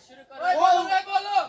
শুরু করো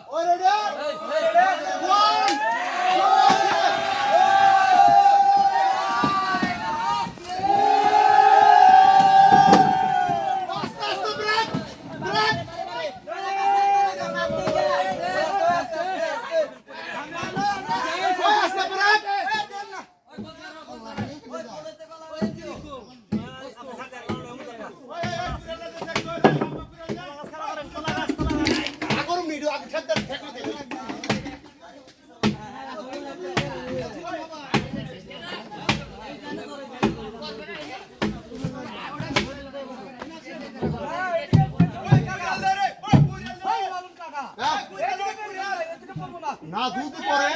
না দুধ পরে!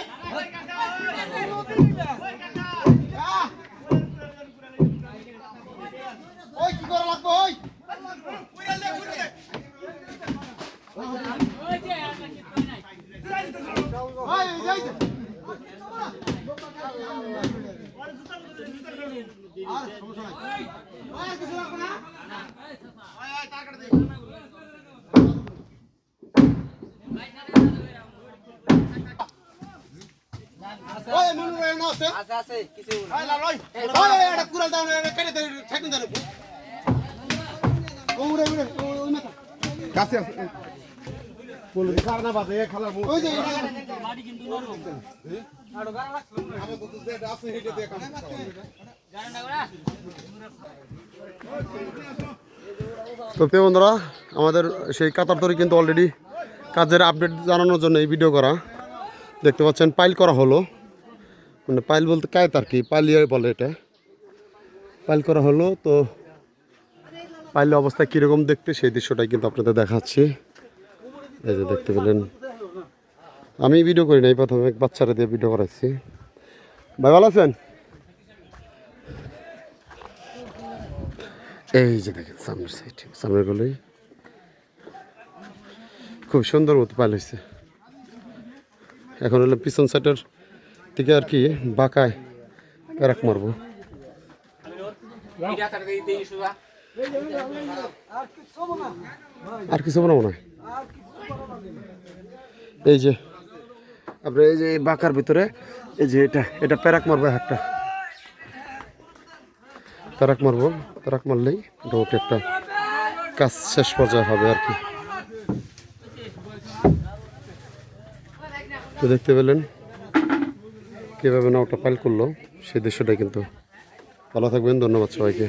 ওই কি করা লাগবে ওই। আর সমস্যা নাই। ওই, না? ওই, মনুর ভাই না আছে? আছে আছে কিছু ওই, লাল, ওই। ওই, ওই, এটা কুড়াল দাও, এটা কেটে দে, ঠেকুন দেন। ও, উড়ে, উড়ে, ওই মাথা। কাছে আছে বলুন কার না বাজে খালা ওই যে, এটা- আমার তো যেটা আছে হেঁটে দিয়ে কাম করতে হবে। তো প্রিয় বন্ধুরা আমাদের সেই কাতার তরি কিন্তু অলরেডি কাজের আপডেট জানানোর জন্য এই ভিডিও করা দেখতে পাচ্ছেন, পাইল করা হলো। মানে পাইল বলতে কায়ত আর কি, পাইলিয়ে বলে এটা। পাইল করা হলো, তো পাইল অবস্থা কীরকম দেখতে সেই দৃশ্যটাই কিন্তু আপনাদের দেখাচ্ছি। এই যে দেখতে পেলেন। আমি ভিডিও করি নাই, প্রথমে এক বাচ্চারা দিয়ে ভিডিও করাচ্ছি ভাই, ভালো আছেন? এই যে দেখেন, সামনের সাইড সামনের গুলোই খুব সুন্দর মতো পাইল হয়েছে এখন হলো পিছন সাইডের থেকে আর কি বাঁকায় প্যারাক মারবো। আর কিছু বানাবো না? এই যে আপনার এই যে বাঁকার ভিতরে, এই যে এটা এটা প্যারাক মারবো একটা। প্যারাক মারবো প্যারাক মারলেই মোটামুটি একটা কাজ শেষ পর্যায়ে হবে আর কি। তো দেখতে পেলেন কীভাবে নাওটা পাইল করল সেই দৃশ্যটাই কিন্তু। ভালো থাকবেন ধন্যবাদ সবাইকে।